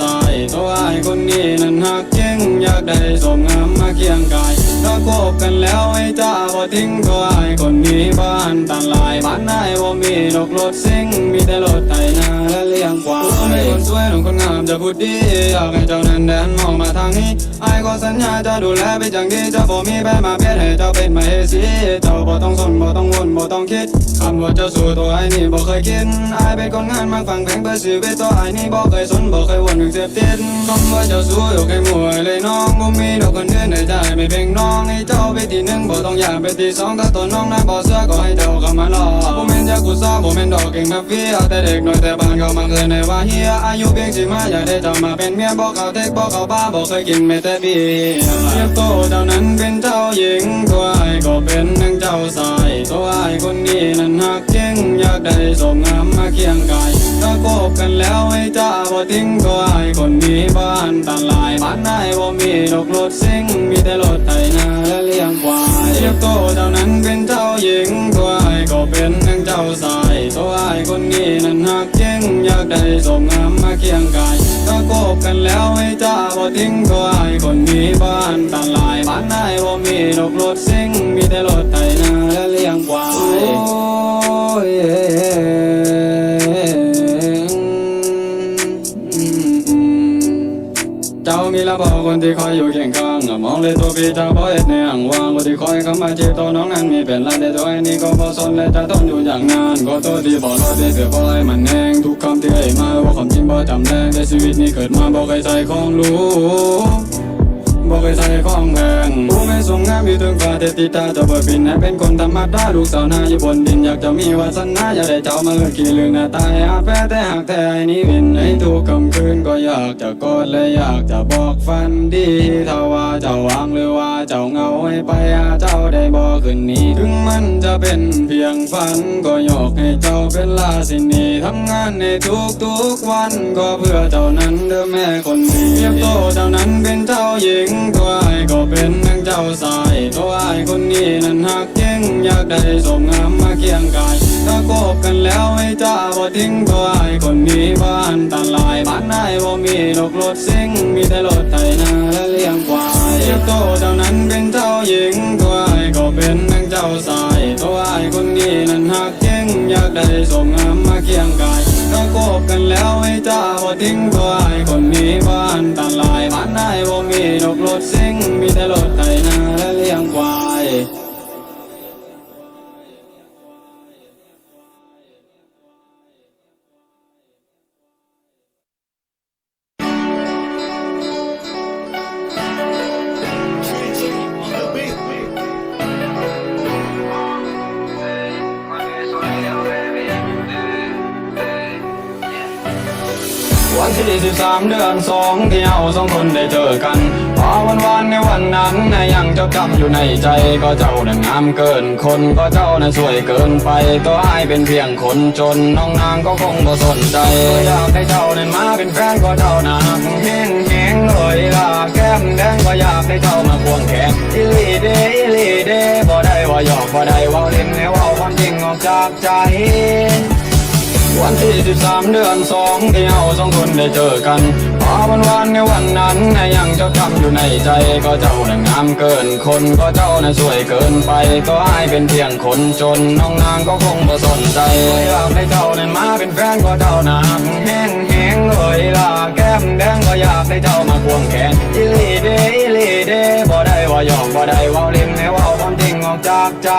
สายตัวไอ้คนนี้นั้นหักจริงอยากได้สมงามมาเคียงกายถ้าคบกันแล้วไอ้จ้าบ่ทิ้งตัวไอ้คนนี้บ้านต่างหลายบ้านนายว่ามีดอกรถซิ่งมีแต่รถไถนาและเลี้ยงควายไม่คนสวยน้องคนงามจะพูดดีอยากให้เจ้านั้นแดนมองมาทางนี้ไอ้ก็สัญญาจะดูแลไปนอย่างดีจะบ่มีแพ้มาเพียให้เจ้าเป็นมาเฮสีเจ้าบ่ต้องสนบ่ต้องวนบ่ต้องคิด คำว่าเจะสู้ตัวไอ้นี่บ่เคยคิดไอ้เป็นคนงานมาฟังเพลงเพื่อชีวิตตัวไอ้นี่บ่เคยสนบ่เคยวนถึงเสพติดคำว่าเจ้าสู้อยู่แค่มวยเลยน้องบ่มีดอกคนอื่นในใจไม่เพ่งน้องให้เจ้าไปที่หนึ่งบ่ต้องอยากไปที่สองถ้าตัวน้องนั้นบ่เสือก็ให้เจ้าเข้ามาลอบ่แม่นยากูซ้อบ่แม่นดอกเก่งมาเฟียแต่เด็กน้อยแต่บ้านเขามาเคยในว่าเฮียอายุเพียงสิมาอยากได้เจ้ามาเป็นเมียบ่เขาเทคบ่เขาบ้าบ่เคยกินแม้แต่เบียร์เรียกโตเจ้านั้นเป็นเจ้าหญิงตัวไอ้ก็เป็นหนึ่งเจ้าสายตัวไอ้คนนี้นั้นหักจริงอยากได้สมงามมาเคียงกายถ้าคบกันแล้วให้จ้าบ่ทิ้งตัวไอ้คนนี้บ้านต่างหลายบ้านนายบ่มีดอกรถซิ่งมีแต่รถไถนาและเลี้ยงควายเรียกโตเจ้านั้นเป็นเจ้าหญิงตัวไอ้ก็เป็นนึ่งเจ้าสายตัวไอ้คนนี้นั้นหักจริงอยากได้สมงามมาเคียงกายถ้าคบกันแล้วให้จ้าบ่ทิ้งตัวไอ้คนนี้บ้านต่างหลายบ้านนายบ่มีดอกรถซิ่งมีแต่รถไถนาและเลี้ยงควายโอ้ย เจ้ามีละบอกคนที่คอยอยู่เคียงข้างมองเลยตัวพี่เจ้าบ่เอ็ดในอ่างวางคนที่คอยเข้ามาจีบตัวน้องนั้นมีเป็นไรแต่ตัวไอ้นี่ก็บ่สนและจะต้องอยู่อย่างนานก็ตัวที่บอกเราที่เสือบ่ให้มันแห้งทุกคำที่ให้มาว่าความจริงบ่จำแรงแต่ชีวิตนี้เกิดมาบ่เคยใส่ของรู้ บ่เคยใส่ของแพงผู้ไม่สมงามอยู่ถึงฟ้าแต่ติดตาเจะเปิดบินให้เป็นคนธรรมดาลูกสาวนาอยู่บนดินอยากจะมีวาสนาอยากได้เจ้ามาเลิกกี่เรื่องหน้าตายอาแพ้แต่หากแต่ไอ้นี้วินในทุกคำคืนก็อยากจะกอดและอยากจะบอกฝันดีถ้าว่าเจ้าวางหรือว่าเจ้าเงาให้ไปหาเจ้าได้บอกคืนนี้ถึงมันจะเป็นเพียงฝันก็ยกให้เจ้าเป็นลาสินีทำงานในทุกๆวันก็เพื่อเจ้านั้นเด้อแม่คนดีเรียบโตเจ้านั้นเป็นเจ้าหญิงตัวไอ้ก็เป็นนึ่งเจ้าสาย ตัวไอ้คนนี้นั้นหักจริงอยากได้สมงามมาเคียงกาย ถ้าคบกันแล้วให้จ้าบ่ทิ้งตัวไอ้คนนี้บ้านต่าลายบ้านนายบ่มีดอกรถซิ่งมีแต่รถไถนาและเลี้ยงควายเรียบโตเจ้านั้นเป็นเจ้าหญิงตัวไอ้ก็เป็นนึ่งเจ้าสาย ตัวไอ้คนนี้นั้นหักจริงอยากได้สมงามมาเคียงกายถ้าคบกันแล้วให้จ้าบ่ทิ้งตัวไอ้คนนี้บ้านต่าลายายบ่มีดอกรถซิ่งมีแต่รถไถนา ที่13เดือนสองที่เราสองคนได้เจอกันพอวันวานในวันนั้นนยังจดจำอยู่ในใจก็เจ้านั้นงามเกินคนก็เจ้านั้นสวยเกินไปตัวอายเป็นเพียงคนจนน้องนางก็คงบ่สนใจอยากให้เจ้านั้นมาเป็นแฟนก็เจ้านาแห้งแห้งเลยล่ะแก้มแดงก็อยากให้เจ้ามาควงแขนอีหลีเดอีหลีเดบ่ได้ว่าหยอกบ่ได้ว่าเล่นแน่เว่าความจริงออกจากใจ วันที่13เดือนสองที่เราสองคนได้เจอกันพอวันวานในวันนั้นนยังเจ้าทำอยู่ในใจก็เจ้าน่ะงามเกินคนก็เจ้าน่ะสวยเกินไป ก็อายเป็นเพียงคนจนน้องนางก็คงบ่สนใจอยากให้เจ้านั้นมาเป็นแฟนก็เจ้านาแห้งแห้งเลยล่ะแก้มแดงก็อยากให้เจ้ามาควงแขนอีหลีเดอีหลีเดบ่ได้ว่าหยอกบ่ได้ว่าเล่นแน่ว่าความจริงออกจากใจ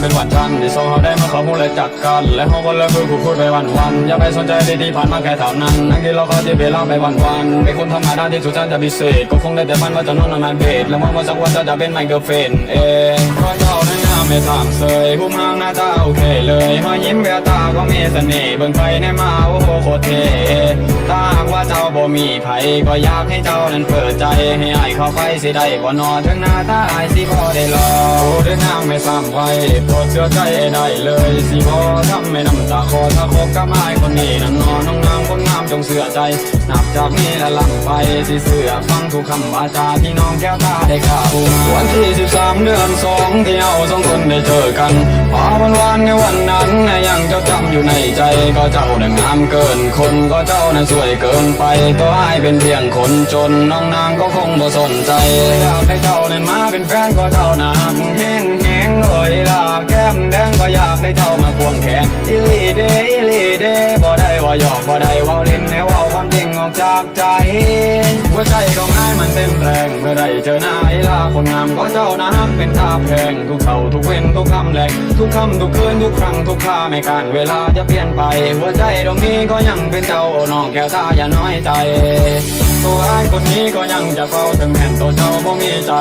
เป็นวันจันทร์ที่สองเราได้มาเข้าหูและจัดกันและห้องคนลยคือคู่พูดไปวันวันอย่าไปสนใจดีๆผ่านมาแค่เท่านั้นนั่งที่เราก็ที่เวลาไปวันวันๆเป็นคนธรรมดาที่สุดจันจะพิเศษก็คงได้แต่มันว่าจะนอนนอนเบดและมองว่าสักวันจะจะเป็นไมเคิลเฟนเองเพราะเจ้านั้น ไม่สามเสยหุ้มห้างหน้าตาโอเคเลยมายิ้มแววตาก็มีเสน่ห์เบิ่งไปในมาโอ้โหโคตรเท่ถ้าหากว่าเจ้าบ่มีไผก็อยากให้เจ้านั้นเปิดใจให้อายเข้าไปสิได้บ่นอนถึงหน้าตาอายสิบ่ได้รอโอ้เดินางไม่ซ้ำไว้โปรดเชื่อใจได้เลยสิบอทำไม่น้ำตาคอถ้าคบกับไอ้คนนี้นั้นนอนน้องนางคนงามจงเสื่อใจนับจากนี้และหลังไปสิเสื่อฟังทุกคำวาจาที่น้องแก้วตาได้กล่าววันที่สิบสามเดือนสองที่เราสองคนได้เจอกันพอวันวานในวันนั้นยังเจ้าจำอยู่ในใจ ก็เจ้าน่ะงามเกิน คนก็เจ้าน่ะสวยเกินไป ก็อายเป็นเพียงคนจนน้องนางก็คงบ่สนใจอยากให้เจ้านั้นมาเป็นแฟนก็เจ้านาแห้งแห้งเลยล่ะแก้มแดงก็อยากได้เจ้ามาควงแขนอีหลีเดอีหลีเดบ่ได้ว่าหยอกบ่ได้ว่าเล่นแนวเว่า จากใจหัวใจของนายมันเต็มแรงเมื่อไรเจอหน้าไอ้ลาคนงามก็เจ้าน้ำเป็นท่าแพงทุกเข่าทุกเว้นทุกคำแหลกทุกคำทุกคืนทุกครั้งทุกคราไม่การเวลาจะเปลี่ยนไป หัวใจตรงนี้ก็ยังเป็นเจ้าน้องแก้วตาอย่าน้อยใจตัวไอ้คนนี้ก็ยังจะเฝ้าถึงแห่นตัวเจ้าบ่มีใจ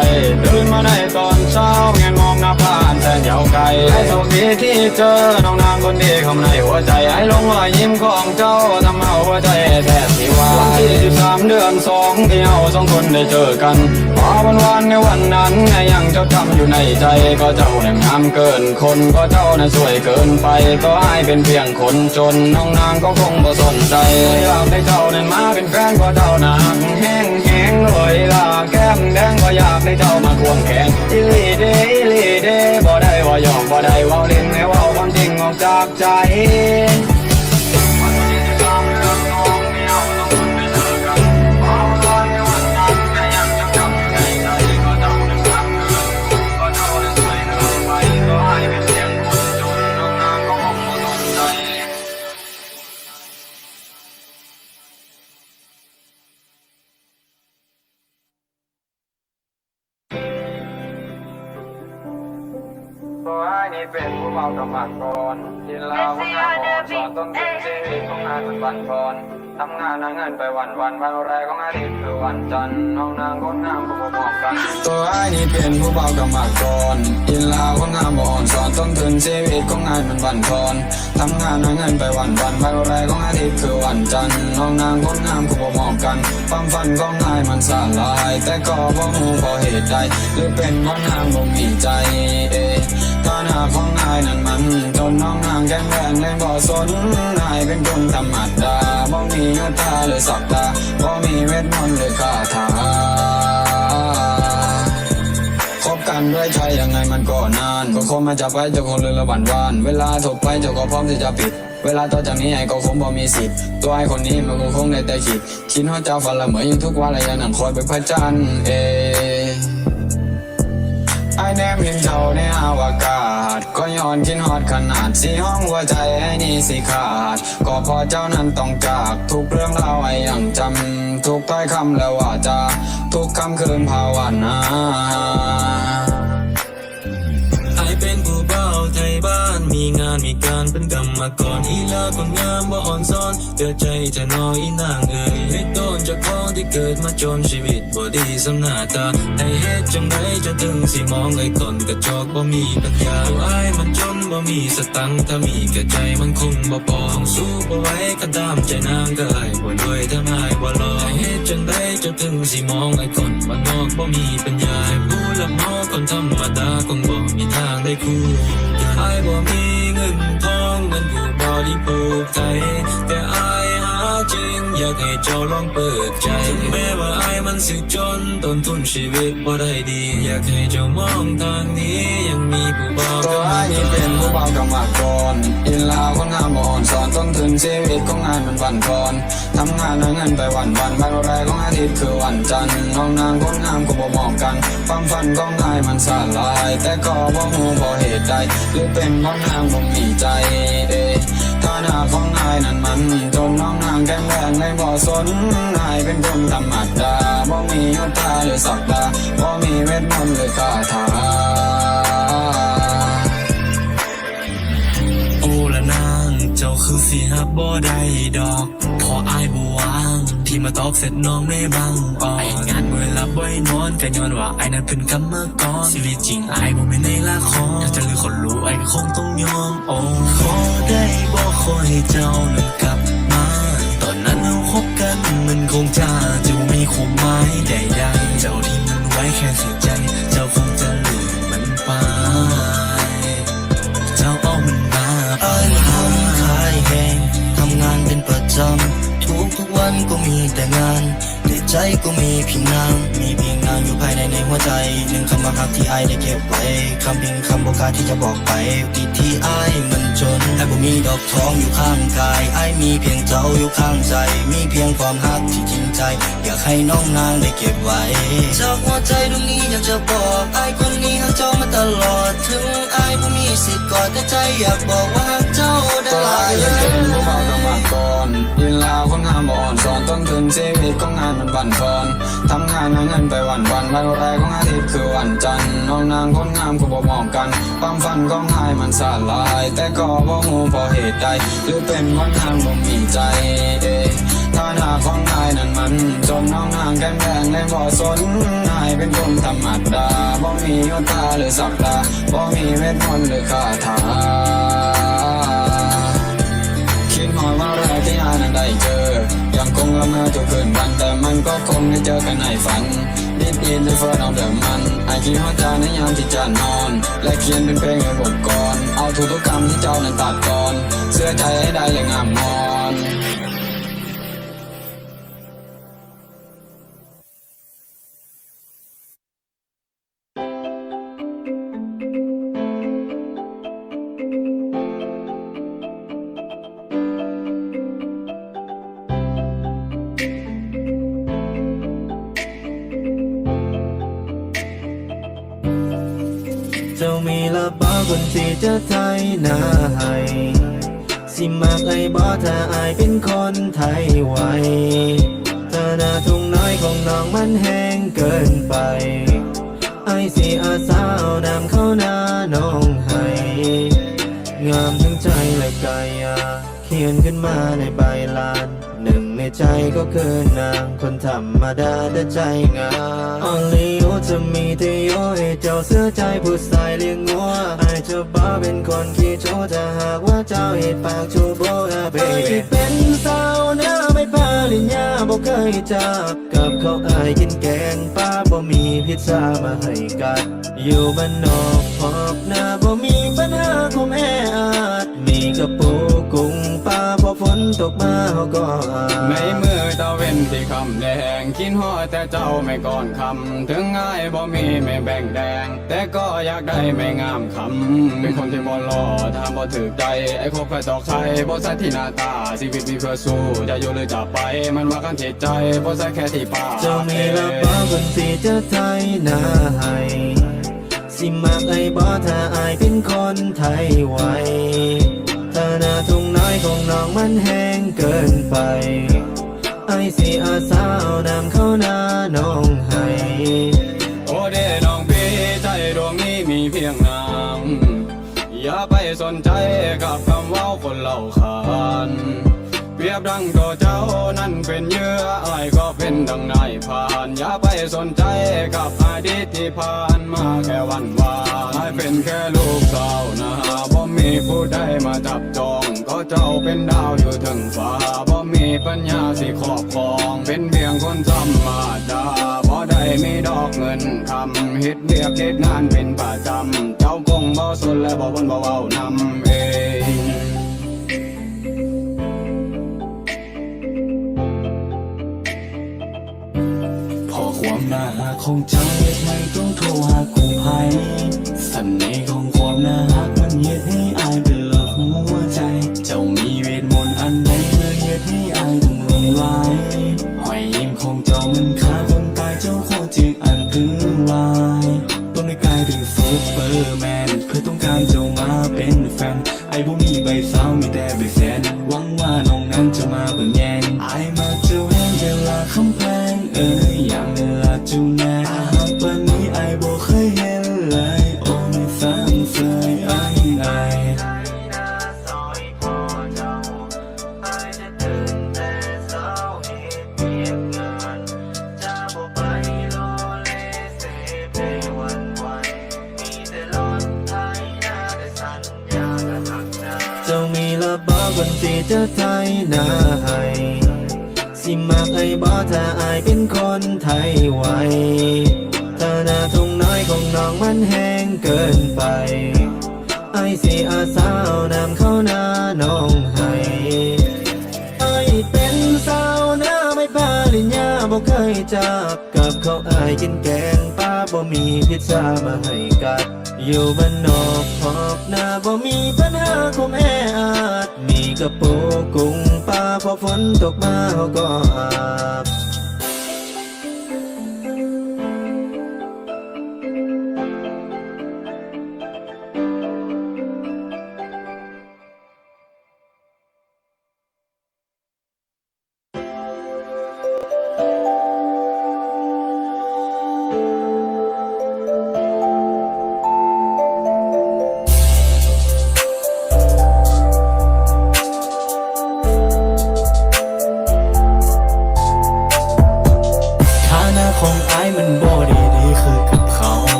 ตื่นมาในตอนเช้าเงนมองหน้าผ่านแสนยาวไกลไอ้โชคดีที่เจอน้องนางคนดีเข้าในหัวใจไอ้ลงรอยยิ้มของเจ้าทำเอาหัวใจแทบสิว่าที่สิบสามเดือนสองที่เราสองคนได้เจอกันพอวันวานในวันนั้นยังเจ้าจำอยู่ในใจก็เจ้าเนี่ยงามเกินคนก็เจ้าน่ะสวยเกินไป ก็อายเป็นเพียงคนจนน้องนางก็คงบ่สนใจอยากได้เจ้านั้นมาเป็นแฟนก็เจ้านางแห้งแห้งเลยล่ะแก้มแดงก็อยากได้เจ้ามาควงแขนอีหลีเดอีหลีเดบ่ได้ว่าหยอกบ่ได้ว่าเล่นให้ว่าความจริงออกจากใจ กบากำมักก่อนกินเหล้าก็งานสอนต้นทุนชีวิตของงานมันบันทอน ทำงานหาเงินไปวันวันวันแรกของอาทิตย์คือวันจันทร์น้องนางคนงามก็บ่บอกกัน ตัวไอ้นี่เป็นผู้เบากำมักก่อนกินเหล้าก็งานบ่อ่อนสอนต้นทุนชีวิตของงานมันบันทอนทำงานหาเงินไปวันวันวันแรกของอาทิตย์คือวันจันทร์น้องนางคนงามก็บ่บอกกันความฝันของนายมันสลาย แต่ก็บ่ฮู้เพราะเหตุใดหรือเป็นเพราะนางบ่มีใจเอ๊ะฐานะของนายนั้นมันจนน้องนางแข็งแรงเลยบ่สนนายเป็นคนธรรมดาบ่มีเงินตาหรือสักดาบ่มีเวทมนต์หรือคาถาคบกันด้วยใจยังไงมันก็นาน ก็คงมาจะไปเจ้าคนเลยละวันวาน เวลาถกไปเจ้าก็พร้อมที่จะปิด เวลาต่อจากนี้ไอ้ก็คงบ่มีสิทธิ์ตัวไอ้คนนี้มันก็คงได้แต่คิดคิดว่าเจ้าฝันละเหมออยู่ทุกวันและยังนั่งคอยไปพระจันทร์เอ ไอแนมเห็นเจ้าในอวกาศ ก็ย้อนกินฮอดขนาดสีห้องหัวใจไอ้นี่สิขาด ก็พอเจ้านั้นต้องจาก ทุกเรื่องราวไอ้ยังจำ ทุกถ้อยคำแล้ว่าจะ ทุกคำคืนภาวนา มีงานมีการเป็นกรรมกรอีลาคนงามบ่อ่อนซ้อนเตือใจจะน้อยนางเอ๋ยให้โดนจากของที่เกิดมาจนชีวิตบ่ดีสำหน้าตาให้เฮ็ดจังไดจะถึงสิมองไอ้คนกระจอกบ่มีปัญญาตัวอ้ายมันจนบ่มีสตังค์ถ้ามีกระใจมันคงบ่พอต้องสู้บ่ไหวก็ตามใจนางก็ไอ้บ่รวยถ้าไม่บ่รอให้เฮ็ดจังไดจะถึงสิมองไอ้คนบ้านนอกบ่มีปัญญาให้ผู้รับเหมาคนธรรมดาคงบ่มีทางได้คู่ อายบ่มีเงินทองมันอยู่บริโภคใจแต่อาย จริง อยากให้เจ้าลองเปิดใจถึงแม้ว่าไอ้มันสิจนต้นทุนชีวิตบ่ได้ดี อยากให้เจ้ามองทางนี้ยังมีผู้บ่าวตัวไอ้นี่เป็นผู้เบากำมักก่อนอินลาวคนงามบ่อ่อนสอนต้นทุนชีวิตของงานมันบันทอนทำงานหาเงินไปวันวันวันแรกของอาทิตย์คือวันจันทร์น้องนางคนงามก็บ่มองกันความฝันของนายมันสลาย แต่ก็บ่ฮู้เพราะเหตุใดหรือเป็นเพราะนางบ่มีใจเอ๊ หน้าของนายนั้นมันจนน้องนางแกงแรงในบ่อสนนายเป็นคนธรรมดาบ่มียศตาหรือศักดาบ่มีเวทมนต์หรือคาถาโอ้ละนางเจ้าคือสีหับบ่ได้ดอก ออายบ่วางที่มาตอบเสร็จน้องไม่บังอ่อนไองานเมื่อลับบ่อนอนก็ย้อนว่าไอ้นั้นเป็นกรรมกรชีวิตจริงไอ้บ่แม่นในละครถ้าจะลือคนรู้ไอ้ก็คงต้องยอมโอ้ขอได้บ่ขอให้เจ้านั้นกลับมา ตอนนั้นเราคบกันมันคงจะจะมีความหมายใดๆเจ้าที่มันไว้แค่เสียใจ เจ้าคงจะลืมมันไป ซ้ำทุกทุกวันก็มีแต่งานแต่ใจก็มีเพียงนางมีเพียงนางอยู่ภายในในหัวใจหนึ่งคำว่ารักที่ไอได้เก็บไว้คำเพียงคำบอกกาที่จะบอกไปติดที่ไอมันจนไอบ่มีดอกทองอยู่ข้างกายไอมีเพียงเจ้าอยู่ข้างใจ มีเพียงความรักที่จริงใจ อยากให้น้องนางได้เก็บไว้จากหัวใจดวงนี้อยากจะบอกไอคนนี้รักเจ้ามาตลอด ถึงไอายบ่มีสิทธิ์กอดแต่ใจอยากบอกว่ารัก เจ้าได้ก็หลาลายยยังเป็นผู้เบาต้องมาก่อนยินลาวคนงามอ่อนสอนต้นทุนชีวิตของงานมันบั่นทอนทำงานเอาเงินไปวันวันวันแรกของอาทิตย์คือวันจันทร์น้องนางคนงามก็บ่มองกัน ความฝันของนายมันสลาย แต่ก็บ่ฮู้เพราะเหตุใดหรือเป็นวันนางบ่มีใจเด้ฐานะของนายนั้นมันจนน้องนางแก้มแดงเลยบ่สนนายเป็นคนธรรมดาบ่มียศตาหรือศักดาบ่มีเวทมนต์หรือคาถา คิดหอยว่าแรกที่อานั้นได้เจอ ยังคงละเมอทุกคืนวันแต่มันก็คงได้เจอกันในฝันดิสอินด้วยเฟิร์นอาเดิมมันไอคิดฮอดจาในยามที่จะนอน และเขียนเป็นเพลงให้บทก่อน เอาทุกทุกคำที่เจ้านั้นตัดก่อน เสื้อใจให้ได้อย่างงามงอน เจ้ามีละบ่คนที่จะไทยนาให้สิมักไอ้บ่ถ้าอายเป็นคนไทยไว้ถ้าหน้าทุ่งน้อยของน้องมันแห้งเกินไปไอ้สิอาสาเอาน้ำเข้าหน้าน้องให้ งามทั้งใจและกายาเขียนขึ้นมาในใบลาน ใจก็คือนางคนธรรมดาแต่ใจงาม Only you จะมีแต่โยให้เจ้าเสื้อใจผู้ชายเลี้ยงงัวไอายจะบ้าเป็นคนขี้โชว์ถ้าหากว่าเจ้าเหตุปากชูโบอาเบบี้เป็นสาวหน้าไม่ปาลิญญาบ่เคยจับกับเขาไอกินแกงป้าบ่มีพิซซ่ามาให้กัด อยู่บ้านนอกพอกหน้าบ่มีปัญหาคุมแออัดมีกระปูกุ้งป อฝนตกมาเขาก็อาบในมือตะเว้นที่คำแดงคิดฮอดแต่เจ้าไม่ก่อนคำถึงง่ายบ่มีไม่แบ่งแดง แต่ก็อยากได้ไม่งามคำเป็นคนที่บ่รอถ้าบ่ถึกใจไอ้คบแค่ตอกไข่บ่ใส่ที่หน้าตาชีวิตมีเพื่อสู้จะอยู่หรือจะไป มันว่ากันจิตใจบ่ใส่แค่ที่ปากเจ้ามีละบ่คนที่จะไทยนาให้สิมักไอ้บ่ถ้าอายเป็นคนไทยไว้ ถ้าหน้าทุ่งน้อยของน้องมันแห้งเกินไป ไอ้สิอาสาเอาน้ำเข้าหน้าน้องให้โอเดน้องพี่ใจดวงนี้มีเพียงนางอย่าไปสนใจกับคำว้าคนเล่าขานเปรียบดังตัวเจ้านั้นเป็นเยื่ออ้ายก็เป็นดังนายผ่านอย่าไปสนใจกับอดีตที่ผ่านมาแค่วันวานอ้เป็นแค่ลูกสาวนะ มีผู้ใดมาจับจองก็เจ้าเป็นดาวอยู่ถึงฟ้าบ่มีปัญญาสิครอบครอง เป็นเพียงคนธรรมดาบ่ได้มีดอกเงินคำเฮ็ดเบียกเฮ็ดงานเป็นประจำเจ้าคงบ่สนและบ่บนบ่เว้านำเองพอความน่ารักของเจ้าเฮ็ดให้ต้องโทรหากู้ภัยเสน่ห์ สิเธอไทยนาให้สิมาไอ้บอถ้าอายเป็นคนไทยไวถ้าหน้าทุ่งน้อยของน้องมันแห้งเกินไปไอ้สิอาสาเอานำเข้าหน้าน้องให้ไอ้เป็นสาวหน้าไม่ปาลิญญาบ่เคยจับกับเขาอายกินแกงป้าบ่มีพิซซ่ามาให้กัด อยู่บ้านนอกพอกหน้าบ่มีปัญหาคงแออัดมีกระโปรงกุ้งปลาพอฝนตกมาเขาก็อาบ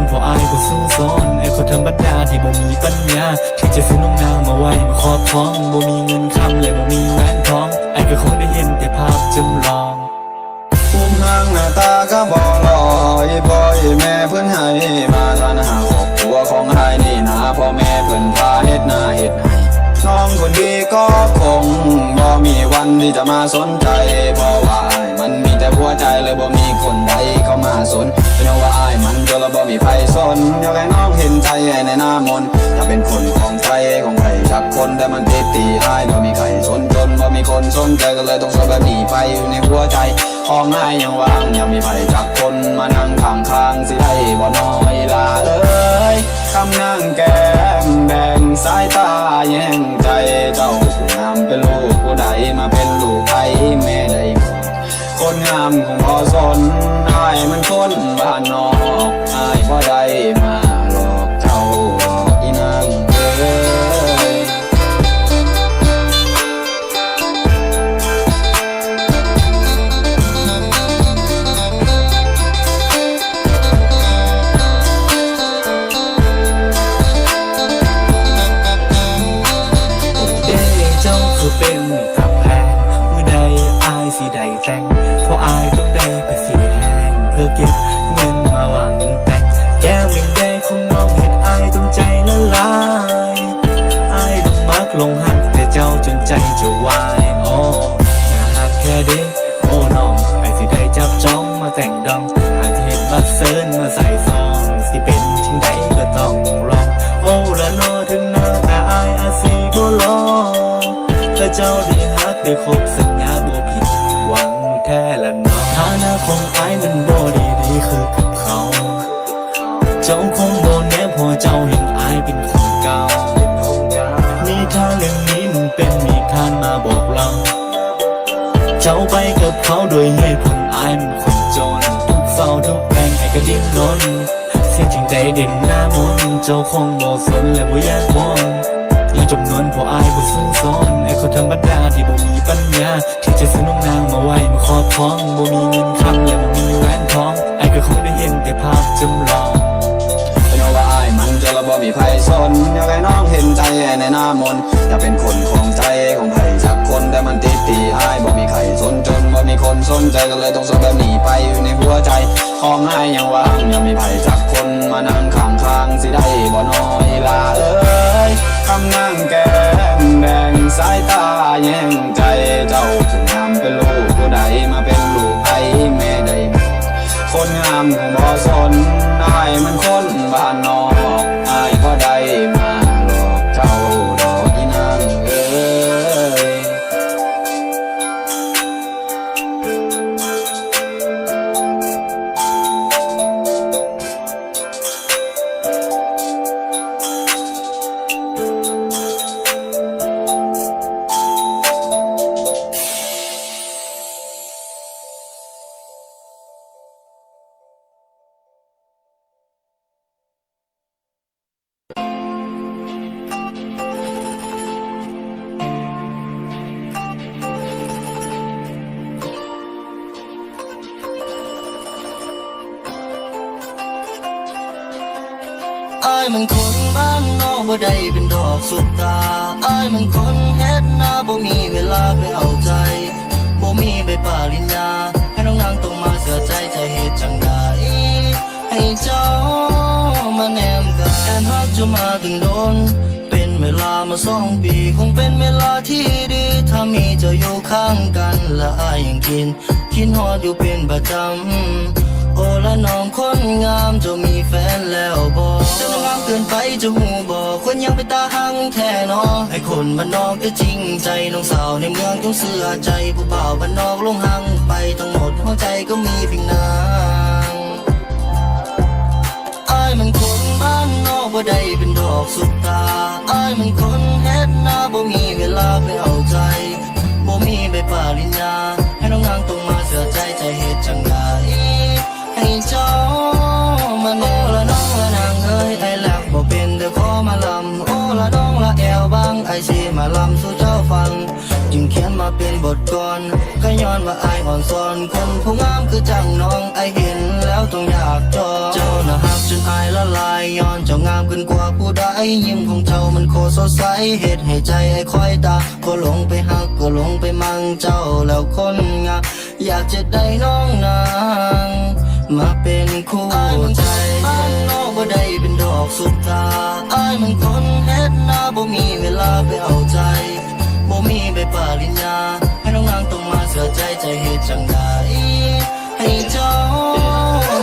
อยู่จำนพออายก็สู้ซ้อนไอ้คนธรรมดาที่บ่มีปัญญาที่จะซื้อน้องนางมาไว้มาครอบครองบ่มีเงินคำและบ่มีแหวนทองไอ้ก็คงได้เห็นแต่ภาพจำลองภูมิทางหน้าตาก็บอลอยบอยแม่เพิ่อนให้มาทานหาครอบครัวของไอ้นี่นะพ่อแม่เพิ่อนพาเฮ็ดหน้าเฮ็ดให้น้องคนดีก็คงบ่มีวันที่จะมาสนใจเพราะว่าอ้มันมีแต่หัวใจเลยบ่มีคนใดเข้ามาสนเป็นเพราะว่าอ้าบ่มีไผสนอยากให้น้องเห็นใจในหน้ามนถ้าเป็นคนของใจของใครสักคนแต่มันติดตีอ้ายบ่มีใครสนจนบ่มีคนสนใจก็เลยต้องสนแบบนี้ไปอยู่ในหัวใจของนายยังว่างยังมีไผจักคนมานั่งข้างข้างๆสิได้บ่น้อยลาเอ้ยคำนั่งแก้มแบ่งสายตาแย่ง เจ้าได้ฮักได้ครบสัญญาบ่ผิดหวังแท้ละเนอฐานะของอายมันบ่ดีดีคือกับเขา เจ้าคงบ่แน่พอเจ้าเห็นอายเป็นคนเก่านิทานเรื่องนี้มันเป็นนิทานมาบอกเรา เจ้าไปกับเขาโดยเหตุผลอายมันคนจนทุกเศร้าทุกแรงไอ้ก็ดิ้นรนเสียจริงใจเด่นหน้ามนเจ้าคงบ่สนและบ่อยากวนยัง จำนวนพออายบ่ซึ้งซ้อนไอ้คนธรรมดาที่บ่มีปัญญาที่จะซื้อน้องนางมาไว้มาครอบครองบ่มีเงินคำและบ่มีแหวนทองไอ้ก็คงได้เห็นแต่ภาพจำลองเป็นเพราะว่าอายมันจะระบ่มีไผสนอยากให้น้องเห็นใจในหน้ามนต์อยากเป็นคนของใจของใครสักคนแต่มันติดตีอ้ายบ่มีใครสนจนบ่มีคนสนใจก็เลยต้องสนแบบนี้ไปอยู่ในหัวใจของอ้ายยังว่างยังมีไผสักคนมานั่งข้าง ข้างสิได้บ่น้อยลาเอ้ยคำนั่งแก้มแบ่งสายตาแย่งใจเจ้าถึงามเป็นลูกผู้ใดมาเป็นลูกไผแม่ได้บอกคนงามบ่สนอายมันคนบ้านนอก สุดตาอายมันคนเฮ็ดหน้าบ่มีเวลาไปเอาใจบ่มีใบปริญญาให้น้องนางต้องมาเสียใจจะเฮ็ดจังไดให้เจ้ามาแนมกายแอนฮักจะมาถึงโดน เป็นเวลามาสองปี คงเป็นเวลาที่ดี ถ้ามีเจ้าอยู่ข้างกัน และอายยังกิน คิดฮอดอยู่เป็นประจำ อ้ละน้องคนงามจะมีแฟนแล้วบอกเจ้างามเกินไปจะหูบอกคนยังไปตาหังแท้นอไอ้คนบ้านนอกก็จริงใจน้องสาวในเมืองต้องเสือใจผู้บ่าวบ้านนอกลงหังไปทั้งหมดหัวใจก็มีเพียงนางอายมันคนบ้านนอกบ่ได้เป็นดอกสุดตาอายมันคนเฮ็ดหน้าบ่มีเวลาไปเอา มาเป็นบทกลอนก็ย้อนว่าอายอ่อนซอนคนผู้งามคือจังน้องไอเห็นแล้วต้องอยากจองเจ้าน่ะหักจนอายละลายย้อนเจ้างามขึ้นกว่าผู้ใดยิ้มของเจ้ามันโคสดใสเหตุให้ใจไอคอยตาก็หลงไปหักก็หลงไปมั่งเจ้าแล้วคนงามอยากจะได้น้องนางมาเป็นคู่ใจบ้านนอกบ่ได้เป็นดอกสุดตาอายมันคนเฮ็ดหน้าบ่มีเวลาไปเอาใจบ่มีใบปริญญา ให้น้อใจใจเหตุจังใดให้เจ้า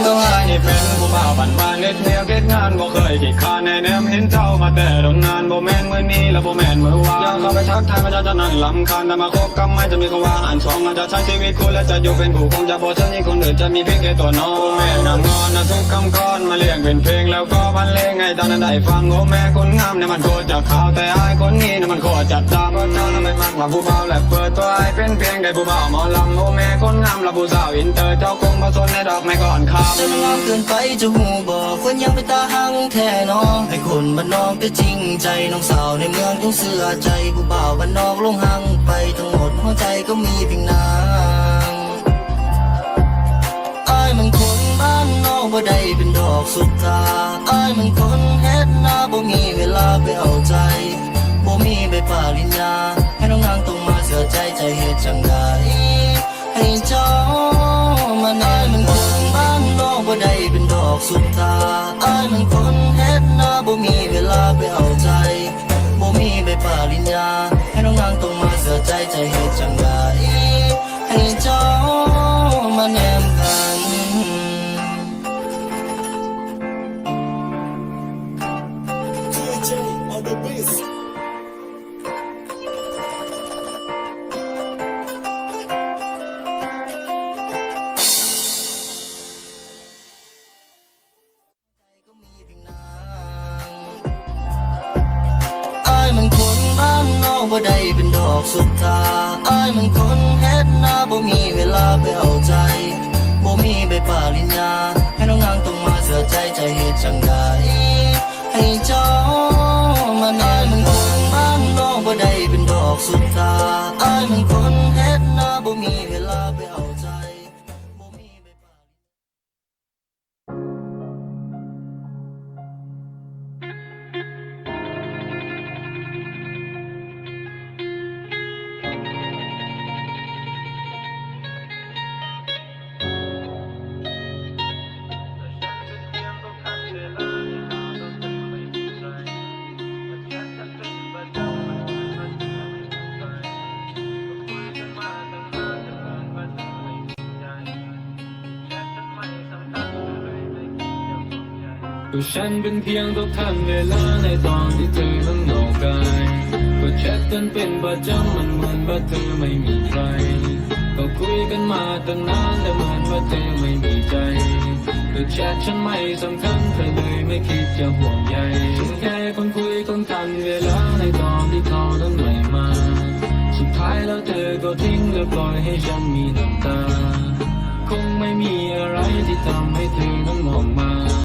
ต้องอายนี่เป็นผู้บ่าวบ้านบ้านเล็ดเมียวเก็ดงานบ่เคยขี้คร้านแน่แนมเห็นเจ้ามาแต่ดงนานบ่แม่นมื้อนี้และบ่แม่นมื้อวาน เข้าไปทักทายพระเจ้าจะนั่นลำคาญแต่มาคบกันไม่จะมีคำว่าอ่านสองอาจจะใช้ชีวิตคู่และจะอยู่เป็นผู้คงจะบ่เช่นนี้คนอื่นจะมีเพียงแค่ตัวน้องแม่นางงอนนะทุกคำก้อนมาเรียกเป็นเพลงแล้วก็บรรเลงให้ตอนนั้นได้ฟังโอ้แม่คนงามเนี่ยมันโคตรจะขาวแต่อายคนนี้เนี่ยมันโคตรจัดจ้านเพราะเจ้านั้นไม่มักว่าผู้เบาและเปิดตัวอายเป็นเพียงได้ผู้เบาหมอลำโอ้แม่คนงามและผู้สาวอินเตอร์เจ้าคงผสนในดอกไม้ก่อนคำจะงามเกินไปจะหูบอกคนยังไปตาหังแท้น้องไอ้คนบ้านนอกก็จริงใจน้องสาวในเมืองต้องเสือใจผู้บ่าวบ้านนอกลงหังไปทั้งหมดหัวใจก็มีเพียงนางไอายมันคนบ้านนอกบ่ได้เป็นดอกสุดตาไอายมันคนเฮ็ดหน้าบ่มีเวลาไปเอาใจบ่มีใบปาริญญาให้น้องนางต้องมาเสียใจใจเหตุจังไดให้เจ้ามาแน่มันคนบ้านนอกบ่ได้เป็นดอกสุดตาไอายมันคนเฮ็ดหน้าบ่มีเวลาไปเอา ใจบ่มีใบปริญญาให้น้องนางต้องมาเสียใจใจเหตุจังไร บ่ได้เป็นดอกสุดตาอายมันคนเฮ็ดหน้าบ่มีเวลาไปเอาใจบ่มีใบปริญญาให้น้องนางต้องมาเสียใจใจเห็ดจังไดให้เจ้ามาอายมันคนบ้านนองบ่ได้เป็นดอกสุดตาอายมันคน ก็ฉันเป็นเพียงตัวทันเวลาในตอนที่เธอต้องนอกกายก็แชทกันเป็นประจำมันเหมือนว่าเธอไม่มีใคร ก็คุยกันมาตั้งนานแต่เหมือนว่าเธอไม่มีใจก็แชทฉันไม่สำคัญเธอเลยไม่คิดจะห่วงใยฉันแค่คนคุยคนทันเวลาในตอนที่เขาต้องไม่มา สุดท้ายแล้วเธอก็ทิ้งและปล่อยให้ฉันมีน้ำตา คงไม่มีอะไรที่ทำให้เธอนั้นมองมา